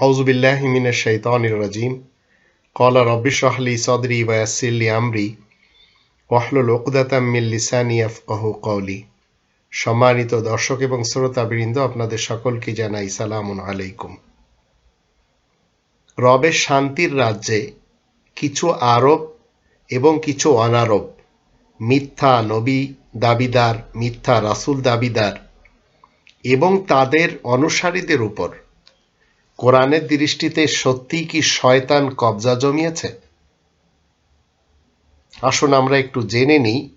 আউজুবিল্লাহ হিমিনের শৈতানির রাজিম। কলা রব্বিশ রাহলি সদরি ওয়াসিল্লি আমরি। ওয়াহলুল ওকদাতাম মিল্লিসানি আফকাহ কৌলি সম্মানিত দর্শক এবং শ্রোতাবৃন্দ, আপনাদের সকলকে জানাই সালামুন আলাইকুম। রবের শান্তির রাজ্যে কিছু আরব এবং কিছু অনারব মিথ্যা নবী দাবিদার, মিথ্যা রাসুল দাবিদার এবং তাদের অনুসারীদের উপর। কোরআনের দৃষ্টিতে সত্যিই কি শয়তান কবজা জমিয়েছে? আসুন আমরা একটু জেনে নিই।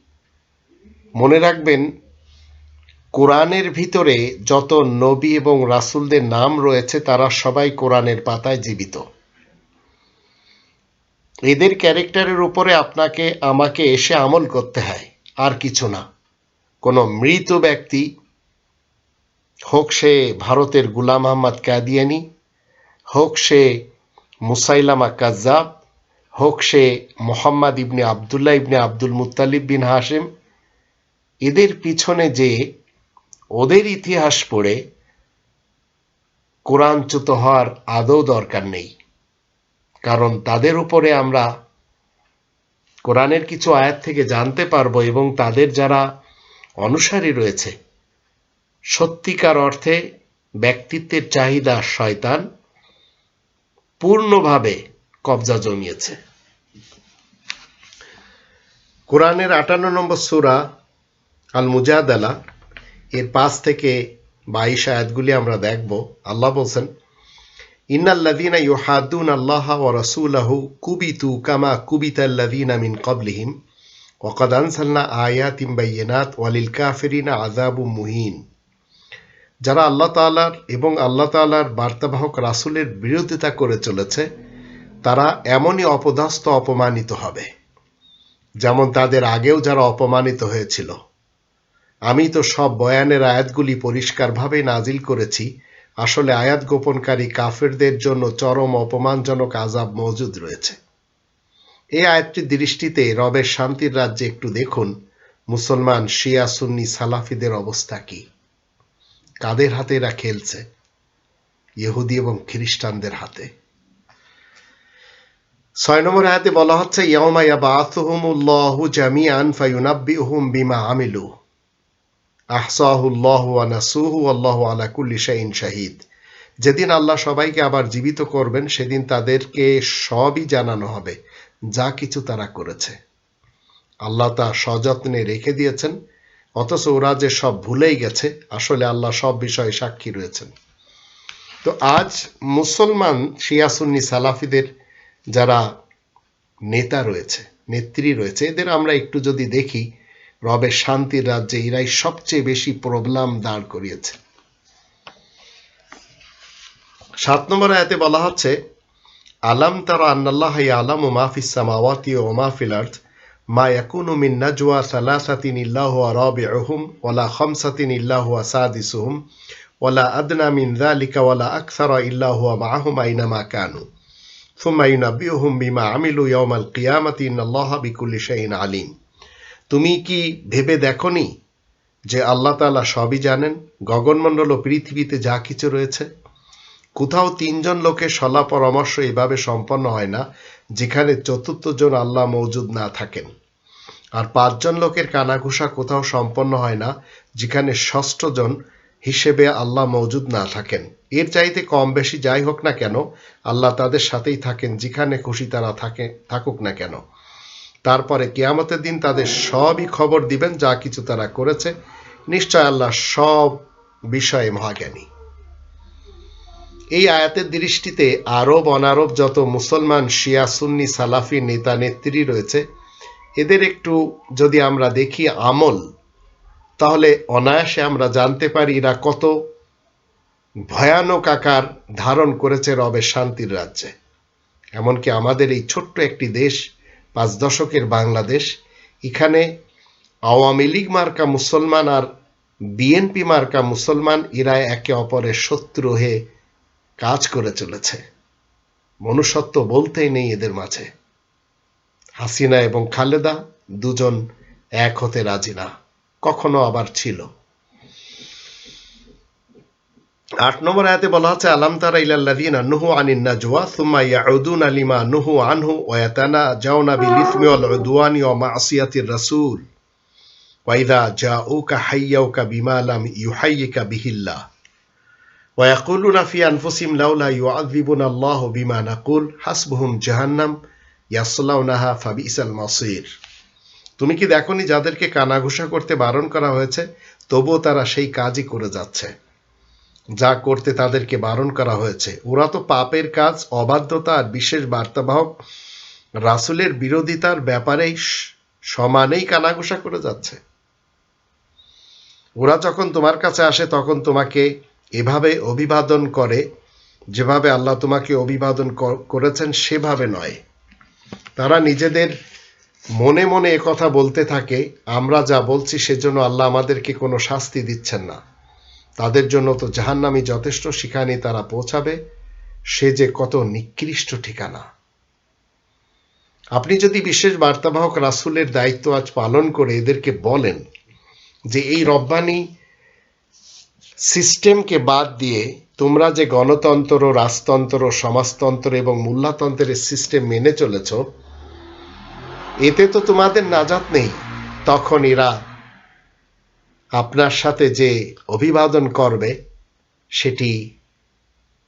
মনে রাখবেন, কোরআনের ভিতরে যত নবী এবং রাসূলদের নাম রয়েছে, তারা সবাই কোরআনের পাতায় জীবিত। এদের ক্যারেক্টারের উপরে আপনাকে, আমাকে এসে আমল করতে হয়, আর কিছু না। কোনো মৃত ব্যক্তি হোক সে ভারতের গুলাম আহমদ কাদিয়ানি হোক সে মুসাইলামা কাজ্জাব, হোক সে Mohammad ibn Abdullah ibn Abdul Muttalib bin Hashem এদের পিছনে যে ওদের ইতিহাস পড়ে, কোরআনচ্যুত হওয়ার আদৌ দরকার নেই। কারণ তাদের উপরে আমরা কোরআনের কিছু আয়াত থেকে জানতে পারব এবং তাদের যারা অনুসারী রয়েছে, সত্যিকার অর্থে ব্যক্তিত্বের চাহিদা শয়তান পূর্ণভাবে কবজা জমিয়েছে। কোরআনের আটান্ন নম্বর সুরা আল মুজাদালা এর পাঁচ থেকে বাইশ আয়াতগুলি আমরা দেখব। আল্লাহ বলছেন, ইন্নাল্লাযীনা ইউহাদ্দুন আল্লাহ ওয়া রাসূলাহু কুবিতু কামা কুবিতাল্লাযীনা মিন ক্বাবলিহিম, ওয়া ক্বাদ আনসালনা আয়াতিন বাইয়িনাত ওয়া লিল কাফিরিনা মুহিন। যারা আল্লাহ তাআলার এবং আল্লাহ তাআলার বার্তাবাহক রাসূলের বিরোধিতা করে চলেছে, তারা এমনই অপদস্থ অপমানিত হবে যেমন তাদের আগেও যারা অপমানিত হয়েছিল। আমি তো সব বয়ানের আয়াতগুলি পরিষ্কারভাবে নাজিল করেছি। আসলে আয়াত গোপনকারী কাফেরদের জন্য চরম অপমানজনক আজাব মজুদ রয়েছে। এই আয়াতটির দৃষ্টিতে রবের শান্তির রাজ্যে একটু দেখুন, মুসলমান শিয়া সুন্নি সালাফিদের অবস্থা কি? কাদের হাতে এরা খেলছে? ইহুদি এবং খ্রিস্টানদের হাতে। ছয় নম্বর আয়াতে বলা হচ্ছে আমিলু। শাহিদ। যেদিন আল্লাহ সবাইকে আবার জীবিত করবেন, সেদিন তাদেরকে সবই জানানো হবে, যা কিছু তারা করেছে। আল্লাহ তা সযত্নে রেখে দিয়েছেন অথচ ওরা যে সব ভুলেই গেছে, আসলে আল্লাহ সব বিষয়ে সাক্ষী রয়েছেন। তো আজ মুসলমান শিয়াসুন্নি সালাফিদের যারা নেতা রয়েছে, নেত্রী রয়েছে, এদের আমরা একটু যদি দেখি, রবের শান্তির রাজ্যে এরাই সবচেয়ে বেশি প্রবলেম দাঁড় করিয়েছে। সাত নম্বর আয়াতে বলা হচ্ছে, আলাম তারা আন্নাল্লাহ আলাম ও মাহফিস সামাওয়াতি ও মাহফিল আর্থ মা ইয়াকুনু মিন নাজওয়া সালাসাতিন ইল্লাহু রাবিউহুম ওয়ালা খামসাতিন ইল্লাহু সাদিসুহুম ওয়ালা আদনা মিন যালিকা ওয়ালা আকসারা ইল্লাহু মাআহুম আইনামা কানু। থুম্মা ইউনাব্বিউহুম বিমা আমিলু ইয়াউমাল কিয়ামাতি, ইন্নাল্লাহা বিকুল্লি শাইইন আলিম। তুমি কি ভেবে দেখনি যে আল্লাহ তালা সবই জানেন, গগনমণ্ডল ও পৃথিবীতে যা কিছু রয়েছে? কোথাও তিনজন লোকের সলা পরামর্শ এভাবে সম্পন্ন হয় না, যেখানে চতুর্থ জন আল্লাহ মৌজুদ না থাকেন। আর পাঁচজন লোকের কানাঘুষা কোথাও সম্পন্ন হয় না, যেখানে ষষ্ঠ জন হিসেবে আল্লাহ মৌজুদ না থাকেন। এর চাইতে কম বেশি যাই হোক না কেন, আল্লাহ তাদের সাথেই থাকেন, যেখানে খুশি তারা থাকে, থাকুক না কেন। তারপরে কেয়ামতের দিন তাদের সবই খবর দিবেন, যা কিছু তারা করেছে। নিশ্চয় আল্লাহ সব বিষয়ে মহাজ্ঞানী। এই আয়াতের দৃষ্টিতে আরব, অনারব যত মুসলমান, শিয়া, সুন্নি, সালাফি, নেতা, নেত্রী রয়েছে, এদের একটু যদি আমরা দেখি আমল, তাহলে অনায়াসে আমরা জানতে পারি এরা কত ভয়ানক আকার ধারণ করেছে রবের শান্তির রাজ্যে। এমনকি আমাদের এই ছোট্ট একটি দেশ, পাঁচ দশকের বাংলাদেশ, এখানে আওয়ামী লীগ মার্কা মুসলমান আর বিএনপি মার্কা মুসলমান, এরা একে অপরের শত্রু হয়ে কাজ করে চলেছে। মনুষ্যত্ব বলতেই নেই এদের মাঝে। হাসিনা এবং খালেদা দুজন এক হতে রাজি না, কখনো আবার ছিল। আট নম্বর আয়াতে বলা হচ্ছে আলাম তারা ইলাল্লাযীনা নুহু আনিন নাজওয়া সুম্মা ইয়াউদুনা লিমা নুহু আনহু ওয়া ইয়াতানাজাউনা বিল ইসমি ওয়াল উদওয়ানি ওয়া মা'সিয়াতির রাসূল। ওয়া ইযা জাউকা হাইয়াউকা বিমা লাম ইউহাইয়িকা বিহিল্লাহ। ইয়াকুলুনা ফি আনফুসিহিম লাউলা ইউআযিবুনা আল্লাহু বিমা নাকুল হাসবুহুম জাহান্নাম ইয়াসলাউনাহা ফাবিসাল মাসির তুমি কি দেখনি যাদেরকে কানাঘুষা করতে বারণ করা হয়েছে? তবুও তারা সেই কাজই করে যাচ্ছে। যা করতে তাদেরকে বারণ করা হয়েছে। ওরা তো পাপের কাজ, অবাধ্যতা আর বিশেষ বার্তাবাহক। রাসুলের বিরোধিতার ব্যাপারেই সমানেই কানাঘুষা করে যাচ্ছে। ওরা যখন তোমার কাছে আসে, তখন তোমাকে এভাবে অভিবাদন করে, যেভাবে আল্লাহ তোমাকে অভিবাদন করেছেন সেভাবে নয়। তারা নিজেদের মনে মনে কথা বলতে থাকে, আমরা যা বলছি সেজন্য আল্লাহ আমাদেরকে কোনো শাস্তি দিচ্ছেন না। তাদের জন্য তো জাহান্নামি যথেষ্ট সেখানে তারা পৌঁছাবে। সে যে কত নিকৃষ্ট ঠিকানা। আপনি যদি বিশেষ বার্তাবাহক রাসূলের দায়িত্ব আজ পালন করে এদেরকে বলেন যে এই রব্বানি সিস্টেমকে বাদ দিয়ে তোমরা যে গণতন্ত্র, রাজতন্ত্র, সমাজতন্ত্র এবং মূল্যতন্ত্রের সিস্টেম মেনে চলেছ, এতে তো তোমাদের নাজাত নেই। তখন এরা আপনার সাথে যে অভিবাদন করবে, সেটি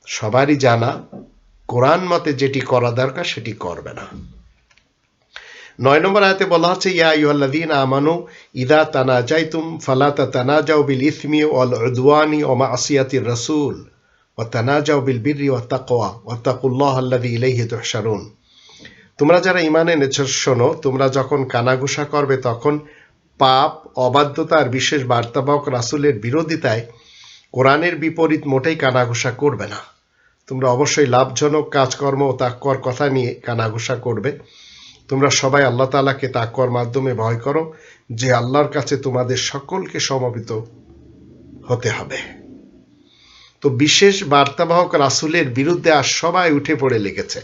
সবারই জানা। কোরআন মতে যেটি করা দরকার, সেটি করবে না। নয় নম্বর আয়াতে বলা হচ্ছে, ইয়া আইয়ুহাল্লাযীনা আমানু ইদা তানাজাইতুম ফালা তাতানাজাউ বিল ইসমি ওয়াল উদওয়ানি ওয়া মা'সিয়াতির ও ওয়া তানাজাউ বিল বিররি ওয়াত তাকওয়া ওয়াত্তাকুল্লাহ আল্লাযী ইলাইহি তুহশারুন। তোমরা যারা ঈমান এনেছ, শোনো, তোমরা যখন কানাঘুষা করবে, তখন পাপ, অবাধ্যতা আর বিশেষ বার্তাবাহক রাসূলের বিরোধিতায় কোরআনের বিপরীত মোটেই কানাঘুষা করবে না। তোমরা অবশ্যই লাভজনক কাজকর্ম ও তাক্কর কথা নিয়ে কানাঘুষা করবে। তোমরা সবাই আল্লাহ তাআলাকে তাকওয়ার মাধ্যমে ভয় করো যে আল্লাহর কাছে তোমাদের সকলকে সমবেত হতে হবে। তো বিশেষ বার্তাবাহক রাসুলের বিরুদ্ধে আর সবাই উঠে পড়ে লেগেছে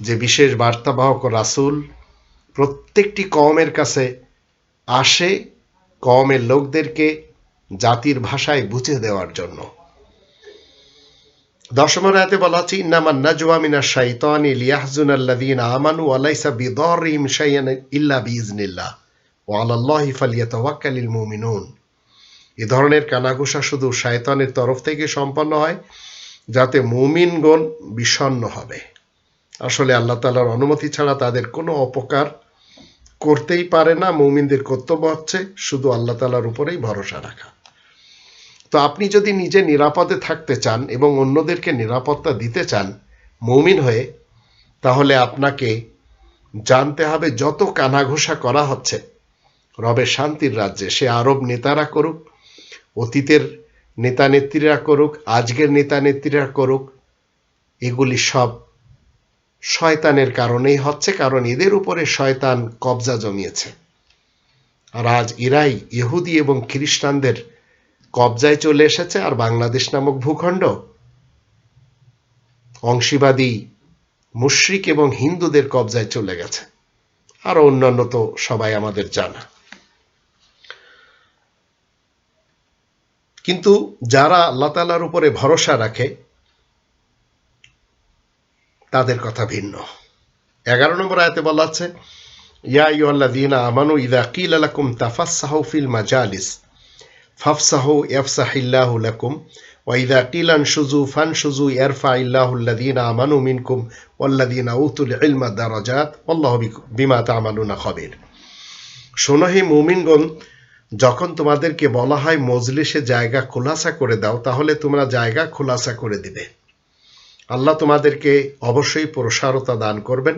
যে বিশেষ বার্তাবাহক রাসূল প্রত্যেকটি কওমের কাছে আসে কওমের লোকদেরকে জাতির ভাষায় বুঝে দেওয়ার জন্য। দশম আয়াতে বলা হচ্ছে ইন্নামান নাজওয়া মিনাশ শাইতানি লিয়াহজুন আল্লাযীনা আমানু ওয়া লাইসা বিদাররিহিম শাইআন ইল্লা বিইজনিল্লাহ ওয়া আলাল্লাহি ফালিয়াতাওয়াক্কালিল মুমিনুন। এ ধরনের কানাঘুষা শুধু শয়তানের তরফ থেকে সম্পন্ন হয়, যাতে মুমিনগণ বিষণ্ণ হবে। আসলে আল্লাহ তাআলার অনুমতি ছাড়া তাদের কোনো অপকার করতেই পারে না। মুমিনদের কর্তব্য হচ্ছে শুধু আল্লাহ তাআলার উপরেই ভরসা রাখা। তো আপনি যদি নিজে নিরাপদে থাকতে চান এবং অন্যদেরকে নিরাপত্তা দিতে চান, মৌমিন হয়ে, তাহলে আপনাকে জানতে হবে যত কানাঘোষা করা হচ্ছে, রবে শান্তির রাজ্যে। সে আরব নেতারা করুক, অতীতের নেতা নেত্রীরা করুক, আজকের নেতা নেত্রীরা করুক, এগুলি সব শয়তানের কারণেই হচ্ছে, কারণ এদের উপরে শয়তান কবজা জমিয়েছে। আর আজ ইরাই ইহুদি এবং খ্রিস্টানদের কবজায় চলে এসেছে আর বাংলাদেশ নামক ভূখণ্ড। অংশীবাদী মুশরিক এবং হিন্দুদের কবজায় চলে গেছে। আর অন্যান্য তো সবাই আমাদের জানা। কিন্তু যারা আল্লাহ তালার উপরে ভরসা রাখে, তাদের কথা ভিন্ন। এগারো নম্বর আয়তে বলা আছে, ইয়া আইয়ুহাল্লাযীনা আমানু ইযা কিলা লাকুম তাফাসসাহু ফিল মাজালিস। ফাফসাহু ইয়াফসাহিল্লাহু লাকুম, ওয়া ইযা কিলা আনশুযু ফানশুযু ইয়ারফাইল্লাহু আল্লাযীনা আমানু মিনকুম, ওয়াল্লাযীনা উতুল ইলমা দারাজাত আল্লাহু বিমা তা'মালুনা খাবীর। শোনো হে মুমিনগণ, যখন তোমাদেরকে বলা হয় মজলিসে জায়গা খোলাসা করে দাও, তাহলে তোমরা জায়গা খোলাসা করে দিবে। আল্লাহ তোমাদেরকে অবশ্যই প্রসারতা দান করবেন।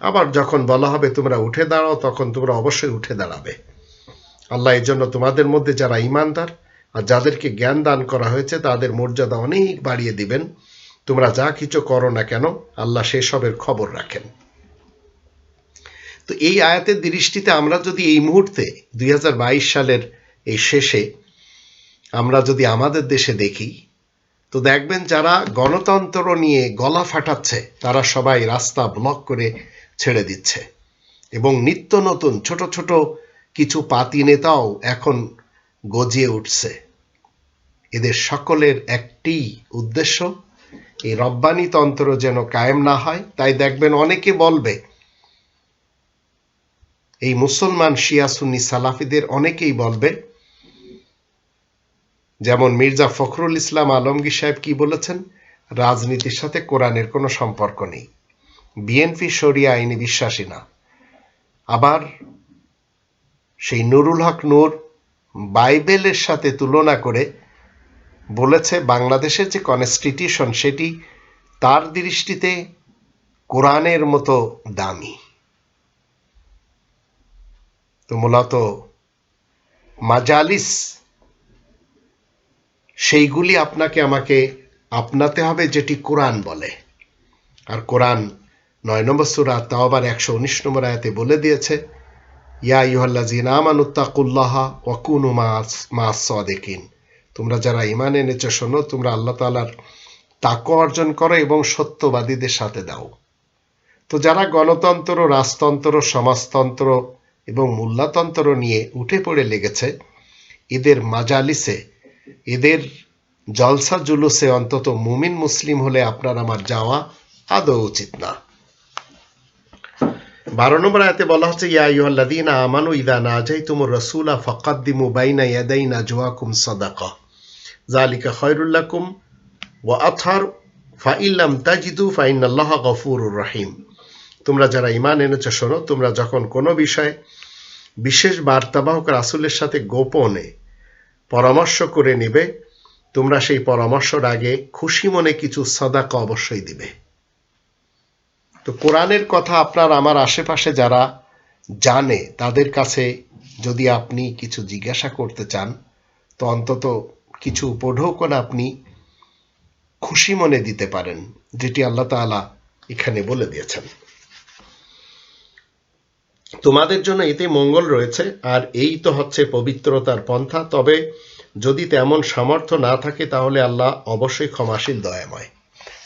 আবার যখন বলা হবে তোমরা উঠে দাঁড়াও, তখন তোমরা অবশ্যই উঠে দাঁড়াবে। আল্লাহ এই জন্য তোমাদের মধ্যে যারা ইমানদার আর যাদেরকে জ্ঞান দান করা হয়েছে, তাদের মর্যাদা অনেক বাড়িয়ে দিবেন। তোমরা যা কিছু করো না কেন, আল্লাহ সেসবের খবর রাখেন। তো এই আয়াতের দৃষ্টিতে আমরা যদি এই মুহূর্তে দুই সালের এই শেষে আমরা যদি আমাদের দেশে দেখি, তো দেখবেন যারা গণতন্ত্র নিয়ে গলা ফাটাচ্ছে, তারা সবাই রাস্তা ব্লক করে ছেড়ে দিচ্ছে। এবং নিত্য নতুন ছোট ছোট কিছু পাতি নেতাও এখন গজিয়ে উঠছে। এদের সকলের একটি উদ্দেশ্য, এই রব্বানি তন্ত্র যেন কায়েম না হয়। তাই দেখবেন অনেকে বলবে, এই মুসলমান শিয়া সুন্নি সালাফিদের অনেকেই বলবে, যেমন মির্জা ফখরুল ইসলাম আলমগীর সাহেব কি বলেছেন? রাজনীতির সাথে কোরআনের কোনো সম্পর্ক নেই। বিএনপি শরিয়া আইনে বিশ্বাসী না। আবার সেই নুরুল হক নূর বাইবেলের সাথে তুলনা করে বলেছে, বাংলাদেশের যে কনস্টিটিউশন সেটি তার দৃষ্টিতে কোরআনের মতো দামি। তো মূলত মাজালিস সেইগুলি আপনাকে আমাকে আপনাতে হবে যেটি কোরআন বলে। আর কোরআন নয় নম্বর সুরা তাওবার একশো উনিশ নম্বর আয়াতে বলে দিয়েছে ইয়া মা তোমরা যারা ইমান এনেছ, শোনো, তোমরা আল্লাহ তালার তাক অর্জন করো এবং সত্যবাদীদের সাথে দাও। তো যারা গণতন্ত্র, রাজতন্ত্র, সমাজতন্ত্র এবং মূল্যতন্ত্র নিয়ে উঠে পড়ে লেগেছে, এদের মাজালিসে, এদের জলসা জুলুসে অন্তত মুমিন মুসলিম হলে আপনার আমার যাওয়া আদৌ উচিত না। বারো নম্বর আয়াতে বলা হচ্ছে, ইয়া আমানু ইদা না যাই তুমুর রসুলা ইয়াদাই না জালিকা আথার ফাইল্লাম তাজিদু ফাইনাল্লাহ তোমরা যারা ইমান এনেছ, শোনো, তোমরা যখন কোনো বিষয়ে বিশেষ বার্তাবাহক রাসুলের সাথে গোপনে পরামর্শ করে নিবে, তোমরা সেই পরামর্শর আগে খুশি মনে কিছু সদাকা অবশ্যই দিবে। তো কোরআনের কথা আপনার আমার আশেপাশে যারা জানে, তাদের কাছে যদি আপনি কিছু জিজ্ঞাসা করতে চান, তো অন্তত কিছু উপঢৌকন আপনি খুশি মনে দিতে পারেন, যেটি আল্লাহ তাআলা এখানে বলে দিয়েছেন। তোমাদের জন্য এতে মঙ্গল রয়েছে, আর এই তো হচ্ছে পবিত্রতার পন্থা। তবে যদি তেমন সামর্থ্য না থাকে, তাহলে আল্লাহ অবশ্যই ক্ষমাশীল, দয়াময়।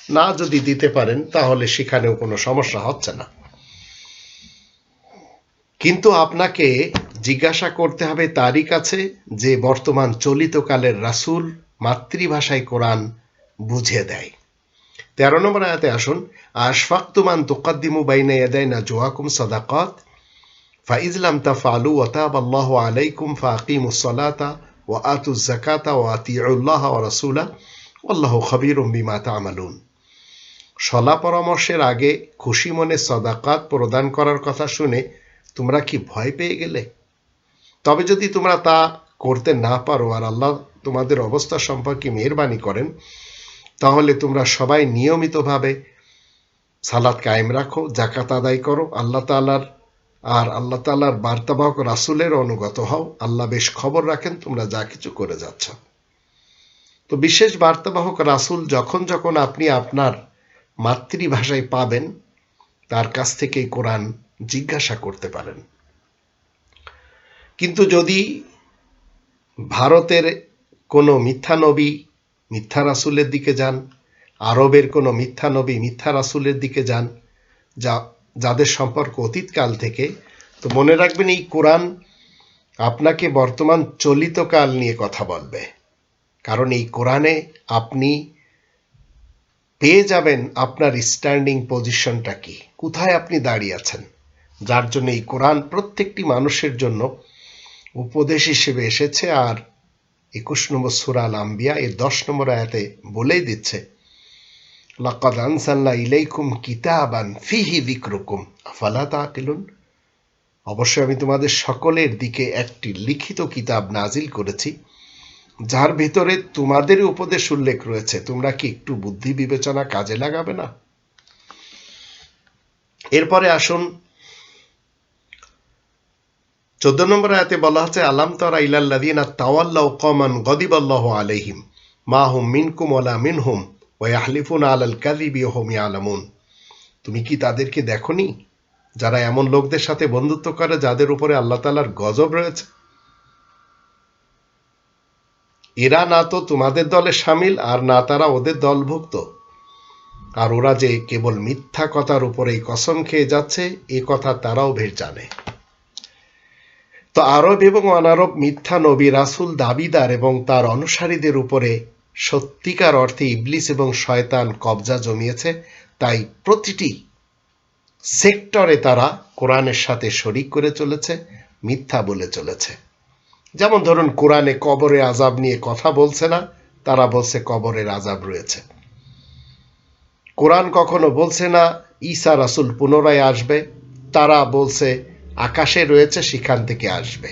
না যদি দিতে পারেন, তাহলে সেখানেও কোনো সমস্যা হচ্ছে না। কিন্তু আপনাকে জিজ্ঞাসা করতে হবে তারই কাছে যে বর্তমান চলিত কালের রাসুল মাতৃভাষায় কোরআন বুঝে দেয়। তেরো নম্বর আয়াতে আসুন আশফাক্তুমান তুকাদ্দিমু বাইনা ইয়াদাইনা জোয়াকুম সাদাকাত ফাইজলাম তাফালু ওয়াতাব আল্লাহ আলাইকুম ফাকিমুস সালাতা ওয়া আতুজ জাকাতা ওয়া আতিউল্লাহ ওয়া রাসূলা আল্লাহু খাবীরুম বিমা তা'মালুন। সলা পরামর্শের আগে খুশি মনে সদাকাত প্রদান করার কথা শুনে তোমরা কি ভয় পেয়ে গেলে? তবে যদি তোমরা তা করতে না পারো আর আল্লাহ তোমাদের অবস্থা সম্পর্কে মেহরবানি করেন, তাহলে তোমরা সবাই নিয়মিতভাবে সালাদ কায়েম রাখো জাকাত আদায় করো, আল্লাহ তালার আর আল্লাহ তালার বার্তাবাহক রাসুলের অনুগত হও, আল্লাহ বেশ খবর রাখেন, তোমরা যা কিছু করে যাচ্ছ। তো বিশেষ বার্তাবাহক রাসুল যখন যখন আপনি আপনার মাতৃভাষায় পাবেন, তার কাছ থেকে কোরআন জিজ্ঞাসা করতে পারেন। কিন্তু যদি ভারতের কোনো মিথ্যা নবী মিথ্যা রাসুলের দিকে যান, আরবের কোনো মিথ্যা নবী মিথ্যা রাসুলের দিকে যান, যা, যাদের সম্পর্ক অতীতকাল থেকে, তো মনে রাখবেন এই কোরআন আপনাকে বর্তমান চলিত কাল নিয়ে কথা বলবে। কারণ এই কোরআনে আপনি পেয়ে যাবেন আপনার স্ট্যান্ডিং পজিশনটা কি? কোথায় আপনি দাঁড়িয়ে আছেন? যার জন্য এই কোরআন প্রত্যেকটি মানুষের জন্য উপদেশ হিসেবে এসেছে। আর একুশ নম্বর সুরাল আম্বিয়া এর দশ নম্বর আয়াতে বলেই দিচ্ছে, লাকাদ আনসাল্লা ইলাইকুম কিতাবান ফিহি দিকরুকুম আফালা তাকিলুন? অবশ্যই আমি তোমাদের সকলের দিকে একটি লিখিত কিতাব নাজিল করেছি। যার ভিতরে তোমাদের উপদেশ উল্লেখ রয়েছে, তোমরা কি একটু বুদ্ধি বিবেচনা কাজে লাগাবে না? এরপরে আসুন, চোদ্দ নম্বর আয়াতে বলা হচ্ছে, আলাম তারা ইলাল্লাদিনা তাওয়াল্লাহ কমান গদিবাল্লাহ আলাইহিম, মা হুম মিনকুম ওলা মিনহুম ওয়াহলিফুন আলাল কাদিবি হোম আলামুন তুমি কি তাদেরকে দেখনি? যারা এমন লোকদের সাথে বন্ধুত্ব করে, যাদের উপরে আল্লাহ তালার গজব রয়েছে? এরা না তো তোমাদের দলে সামিল, আর না তারা ওদের দলভুক্ত। আর ওরা যে কেবল মিথ্যা কথার উপরে এই কসম খেয়ে যাচ্ছে, এ কথা তারাও বেশ জানে। তো আরব এবং অনারব মিথ্যা নবী রাসুল দাবিদার এবং তার অনুসারীদের উপরে সত্যিকার অর্থে ইবলিস এবং শয়তান কবজা জমিয়েছে, তাই প্রতিটি সেক্টরে তারা কোরআনের সাথে শরিক করে চলেছে, মিথ্যা বলে চলেছে। যেমন ধরুন, কোরআনে কবরে আজাব নিয়ে কথা বলছে না, তারা বলছে কবরের আজাব রয়েছে। কোরআন কখনো বলছে না, ঈসা রাসুল পুনরায় আসবে, তারা বলছে আকাশে রয়েছে, সেখান থেকে আসবে।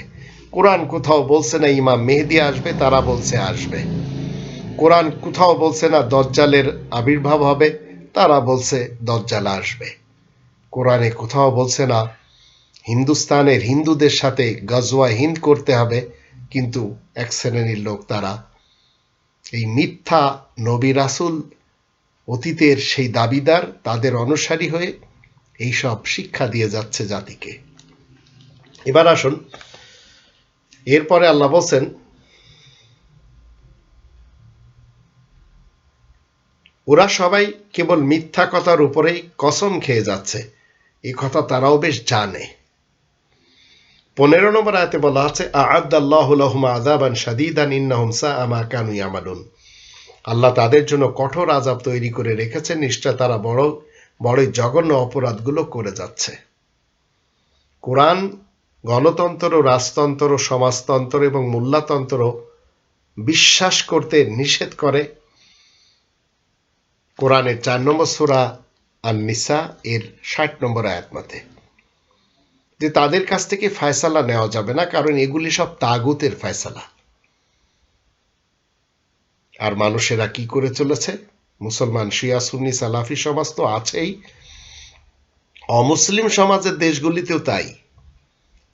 কোরআন কোথাও বলছে না, ইমাম মেহেদি আসবে, তারা বলছে আসবে। কোরআন কোথাও বলছে না, দজ্জালের আবির্ভাব হবে, তারা বলছে দজ্জাল আসবে। কোরআনে কোথাও বলছে না হিন্দুস্তানের হিন্দুদের সাথে গজওয়া হিন্দ করতে হবে, কিন্তু এক শ্রেণির লোক তারা। এই মিথ্যা নবী রাসুল অতীতের সেই দাবিদার তাদের অনুসারী হয়ে এইসব শিক্ষা দিয়ে যাচ্ছে জাতিকে। এবার আসুন, এরপরে আল্লাহ বলছেন, ওরা সবাই কেবল মিথ্যা কথার উপরেই কসম খেয়ে যাচ্ছে। এ কথা তারাও বেশ জানে। পনেরো নম্বর আয়তে বলা আছে আল্লাহ তাদের জন্য কঠোর আজাব তৈরি করে রেখেছেন, নিশ্চয় তারা বড়, বড়ই জঘন্য অপরাধগুলো করে যাচ্ছে। কোরআন গণতন্ত্র, রাজতন্ত্র, সমাজতন্ত্র এবং মোল্লাতন্ত্র বিশ্বাস করতে নিষেধ করে। কোরআনের চার নম্বর সুরা আর নিসা এর ষাট নম্বর আয়াত মতে। যে তাদের কাছ থেকে ফয়সালা নেওয়া যাবে না, কারণ এগুলি সব তাগুতের ফয়সালা। আর মানুষেরা কি করে চলেছে? মুসলমান, শিয়া, সুন্নি, সালাফি সমাজ তো আছেই। অমুসলিম সমাজের দেশগুলিতেও তাই।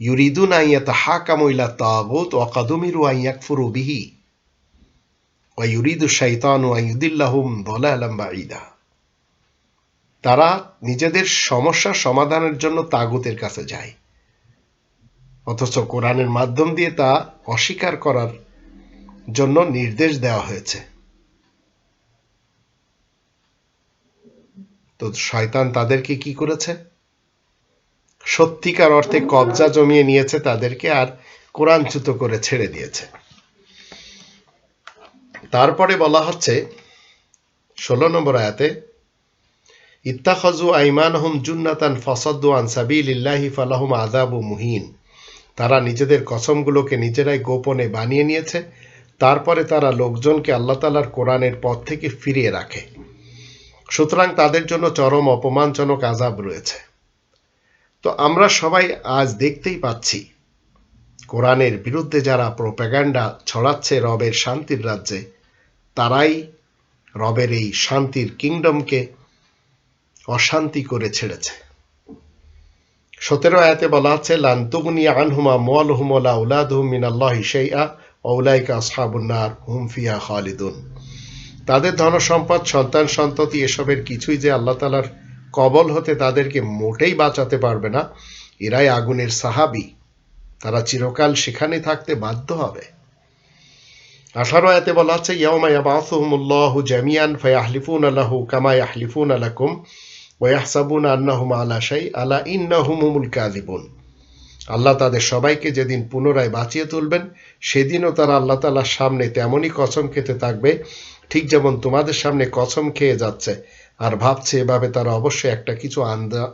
ইউরিদুন আইয়াত হাকামইলা তাগুত ওয়াকাদুমিরু আইয়াকফুরু বিহি। ওয়া ইউরিদু শাইতানু আইয়ুদিল্লাহুম দালালাম বাঈদা। তারা নিজেদের সমস্যার সমাধানের জন্য তাগুতের কাছে যায়। অথচ কোরআনের মাধ্যম দিয়ে তা অস্বীকার করার জন্য নির্দেশ দেওয়া হয়েছে। তো শয়তান তাদেরকে কি করেছে? সত্যিকার অর্থে কবজা জমিয়ে নিয়েছে তাদেরকে আর কোরআনচ্যুত করে ছেড়ে দিয়েছে। তারপরে বলা হচ্ছে, ষোলো নম্বর আয়াতে ইত্তাখাজু আইমানহুম জুন্নাতান ফসাদ্দু আন সাবিলিল্লাহি ফালাহুম আযাবু মুহিন। তারা নিজেদের কসমগুলোকে নিজেরাই গোপনে বানিয়ে নিয়েছে। তারপরে তারা লোকজনকে আল্লাহ তালার কোরআনের পথ থেকে ফিরিয়ে রাখে। সুতরাং তাদের জন্য চরম অপমানজনক আজাব রয়েছে। তো আমরা সবাই আজ দেখতেই পাচ্ছি, কোরআনের বিরুদ্ধে যারা প্রোপাগান্ডা ছড়াচ্ছে রবের শান্তির রাজ্যে, তারাই রবের এই শান্তির কিংডমকে অশান্তি করে ছেড়েছে। সতেরো আয়াতে বলা আছে লান্তুগনি আনহুমা মোয়ালহুমলা উলাদহুম মিনাল্লাহ শাইআ ওলাইকা আসহাবুন্নার হুম ফিয়া খালিদুন। তাদের ধন সম্পদ, সন্তান সন্ততি, এসবের কিছুই যে আল্লাহ তালার কবল হতে তাদেরকে মোটেই বাঁচাতে পারবে না, এরাই আগুনের সাহাবি। তারা চিরকাল সেখানে থাকতে বাধ্য হবে। আঠারো আয়াতে বলা আছে, ইয়াউমা ইয়াবাসুহুমুল্লাহু জামিয়ান ফায়াহলিফুন আলাহু কামা ইয়াহলিফুন আলাকুম ওয়াহসাবুন আন্নাহুম আলা শাই আলা ইন্নাহুম হুমুল আল্লাহ তাদের সবাইকে যেদিন পুনরায় বাঁচিয়ে তুলবেন, সেদিনও তারা আল্লাহ তালার সামনে তেমনই কসম খেতে থাকবে। ঠিক যেমন তোমাদের সামনে কসম খেয়ে যাচ্ছে, আর ভাবছে এভাবে তারা অবশ্যই একটা কিছু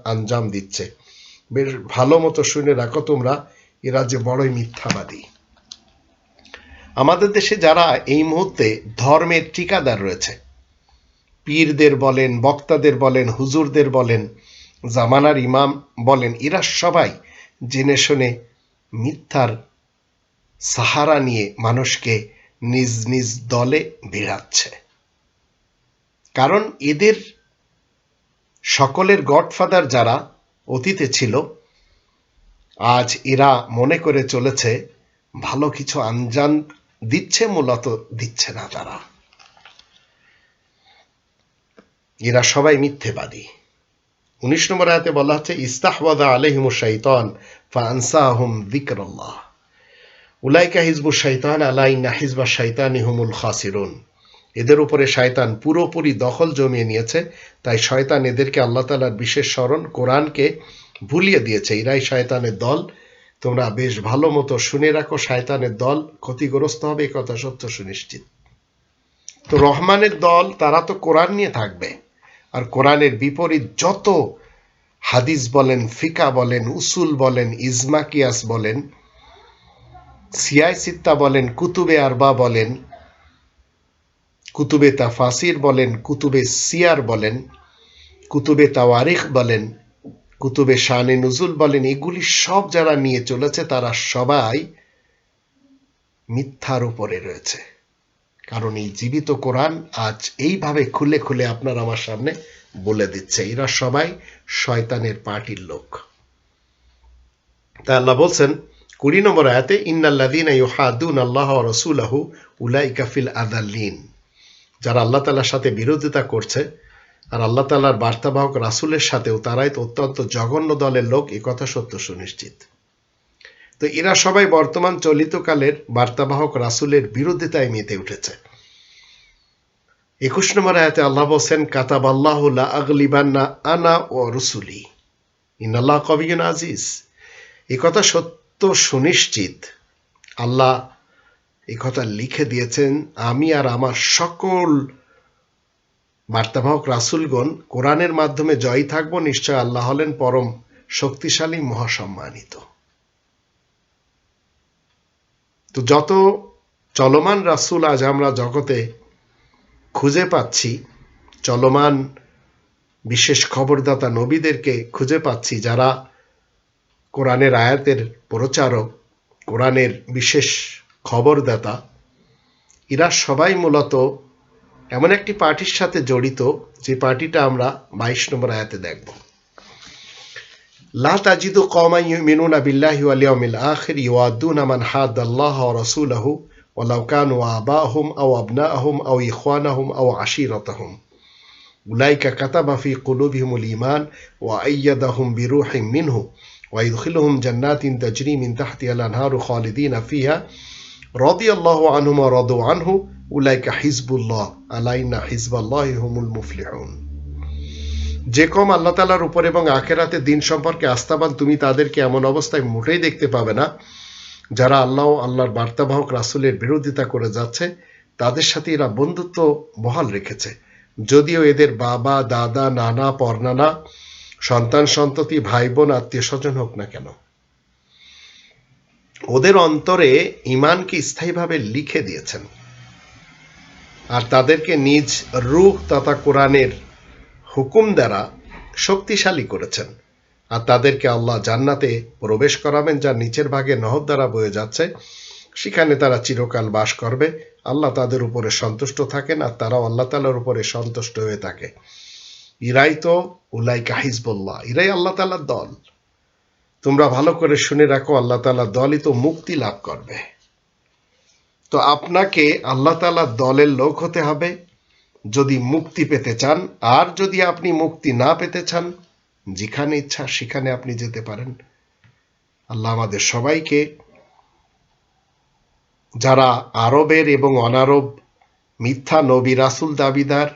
আঞ্জাম দিচ্ছে। বেশ ভালো মতো শুনে রাখো তোমরা, এরা যে বড়ই মিথ্যাবাদী। আমাদের দেশে যারা এই মুহূর্তে ধর্মের টিকাদার রয়েছে পীরদের বলেন, বক্তাদের বলেন, হুজুরদের বলেন, জামানার ইমাম বলেন, এরা সবাই জেনে শুনে মিথ্যার সাহারা নিয়ে মানুষকে নিজ নিজ দলে বেড়াচ্ছে। কারণ এদের সকলের গডফাদার যারা অতীতে ছিল, আজ এরা মনে করে চলেছে, ভালো কিছু আঞ্জান দিচ্ছে, মূলত দিচ্ছে না তারা। এরা সবাই মিথ্যেবাদী। উনিশ নম্বর আয়াতে বলা হচ্ছে ইস্তাহবাদা আলহিম শাইতান ফানসাহুম দিকরল্লাহ উলাইকা হিজবু শাইতান আলাইনা হিজবা শাইতানি হুমুল খাসিরুন। এদের উপরে শয়তান পুরোপুরি দখল জমিয়ে নিয়েছে, তাই শয়তান এদেরকে আল্লাহ তালার বিশেষ স্মরণ কোরআনকে ভুলিয়ে দিয়েছে। এরাই শয়তানের দল। তোমরা বেশ ভালো মতো শুনে রাখো, শয়তানের দল ক্ষতিগ্রস্ত হবে, এ কথা সত্য সুনিশ্চিত। তো রহমানের দল, তারা তো কোরআন নিয়ে থাকবে। আর কোরআনের বিপরীত যত হাদিস বলেন, ফিকা বলেন, উসুল বলেন ইজমা কিয়াস বলেন, সিয়াই সিত্তা বলেন, কুতুবে আরবা বলেন, কুতুবে তাফাসির বলেন, কুতুবে সিয়ার বলেন, কুতুবে তাওয়ারিখ বলেন, কুতুবে শানে নজুল বলেন, এগুলি সব যারা নিয়ে চলেছে তারা সবাই মিথ্যার উপরে রয়েছে। কারণ এই জীবিত কোরআন আজ এইভাবে খুলে খুলে আপনার আমার সামনে বলে দিচ্ছে। এরা সবাই শয়তানের পার্টির লোক। তা আল্লাহ বলছেন, কুড়ি নম্বর আয়াতে ইন্নাল্লাদিন ইউহাদুন আল্লাহ রসুলাহু উলাইকা ফিল আদাল্লিন যারা আল্লাহ তালার সাথে বিরোধিতা করছে আর আল্লাহ তালার বার্তাবাহক রাসুলের সাথেও তারাই তো অত্যন্ত জঘন্য দলের লোক, এ কথা সত্য সুনিশ্চিত। তো এরা সবাই বর্তমান চলিতকালের বার্তাবাহক রাসুলের বিরোধিতায় মেতে উঠেছে। একুশ নম্বর আয়াতে আল্লাহ বলছেন, কাতাব আল্লাহ আগলিবান্না আনা ও রসুলি। ইনাল্লাহ কবিউন আজিজ। এ কথা সত্য সুনিশ্চিত। আল্লাহ এ কথা লিখে দিয়েছেন, আমি আর আমার সকল বার্তাবাহক রাসুলগণ কোরআনের মাধ্যমে জয়ী থাকব, নিশ্চয় আল্লাহ হলেন পরম শক্তিশালী, মহাসম্মানিত। তো যত চলমান রাসুল আজ আমরা জগতে খুঁজে পাচ্ছি, চলমান বিশেষ খবরদাতা নবীদেরকে খুঁজে পাচ্ছি, যারা কোরআনের আয়াতের প্রচারক, কোরআনের বিশেষ খবরদাতা, এরা সবাই মূলত এমন একটি পার্টির সাথে জড়িত, যে পার্টিটা আমরা বাইশ নম্বর আয়াতে দেখব। লা তাজিদু কওমান ইউমিনুনা বিল্লাহি ওয়াল ইয়াউমিল আখির ইউআদ্দুনা মান হাদাল্লাহ ওয়া রাসূলাহু ওয়ালাউ কানু আবাহুম আও আবনাআহুম আও ইখওয়ানাহুম আও আশিরাতাহুম উলাইকা কাতাবা ফি কুলুবিহিমুল ঈমান ওয়া আইয়াদাহুম বিরূহিম মিনহু ওয়া ইদখিলুহুম জান্নাতিন তাজরি মিন তাহতিহা আল আনহারু খালিদিনা ফিহা রাদিয়াল্লাহু আনহুম ওয়া রাদু আনহু উলাইকা হিজবুল্লাহ আলাইনা হিজবাল্লাহ হুমুল মুফলিহুন যে কম আল্লাহ তালার উপর এবং আখেরাতে দিন সম্পর্কে আস্থাবান তুমি তাদেরকে এমন অবস্থায় মোটেই দেখতে পাবে না। যারা আল্লাহ আল্লাহর বার্তাবাহক রাসুলের বিরোধিতা করে যাচ্ছে, তাদের সাথে এরা বন্ধুত্ব বহাল রেখেছে। যদিও এদের বাবা, দাদা, নানা, পরনানা, সন্তান সন্ততি ভাই বোন আত্মীয় স্বজন হোক না কেন, ওদের অন্তরে ইমানকে স্থায়ীভাবে লিখে দিয়েছেন। আর তাদেরকে নিজ রূহ তথা কোরআনের হুকুম দ্বারা শক্তিশালী করেছেন। আর তাদেরকে আল্লাহ জান্নাতে প্রবেশ করাবেন, যা নিচের ভাগে নহর দ্বারা বয়ে যাচ্ছে। সেখানে তারা চিরকাল বাস করবে। আল্লাহ তাদের উপরে সন্তুষ্ট থাকেন, আর তারাও আল্লাহ তালার উপরে সন্তুষ্ট হয়ে থাকে। ইরাই তো উলাই উলাইকা হিজবুল্লাহ, ইরাই আল্লাহ তালার দল। তোমরা ভালো করে শুনে রাখো, আল্লাহ তালার দলই তো মুক্তি লাভ করবে। তো আপনাকে আল্লাহ তালার দলের লোক হতে হবে। যদি মুক্তি পেতে চান, আর যদি আপনি মুক্তি না পেতে চান, যেখানে ইচ্ছা সেখানে আপনি যেতে পারেন। আল্লাহ আমাদের সবাইকে, যারা আরবের এবং অনারব মিথ্যা নবী রাসুল দাবিদার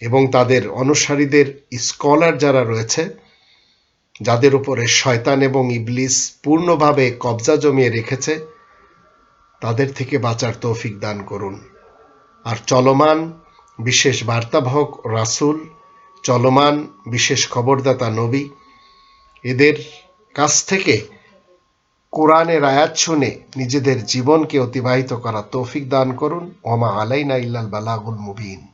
এবং তাদের অনুসারীদের স্কলার যারা রয়েছে, যাদের উপরে শয়তান এবং ইবলিস পূর্ণভাবে কবজা জমিয়ে রেখেছে, তাদের থেকে বাঁচার তৌফিক দান করুন। আর চলমান বিশেষ বার্তাবাহক রাসুল, চলমান বিশেষ খবরদাতা নবী। এদের কাছ থেকে কোরআনের আয়াত শুনে নিজেদের জীবনকে অতিবাহিত করা তৌফিক দান করুন। ওমা আলাইনা ইল্লাল বালাগুল মুবিন।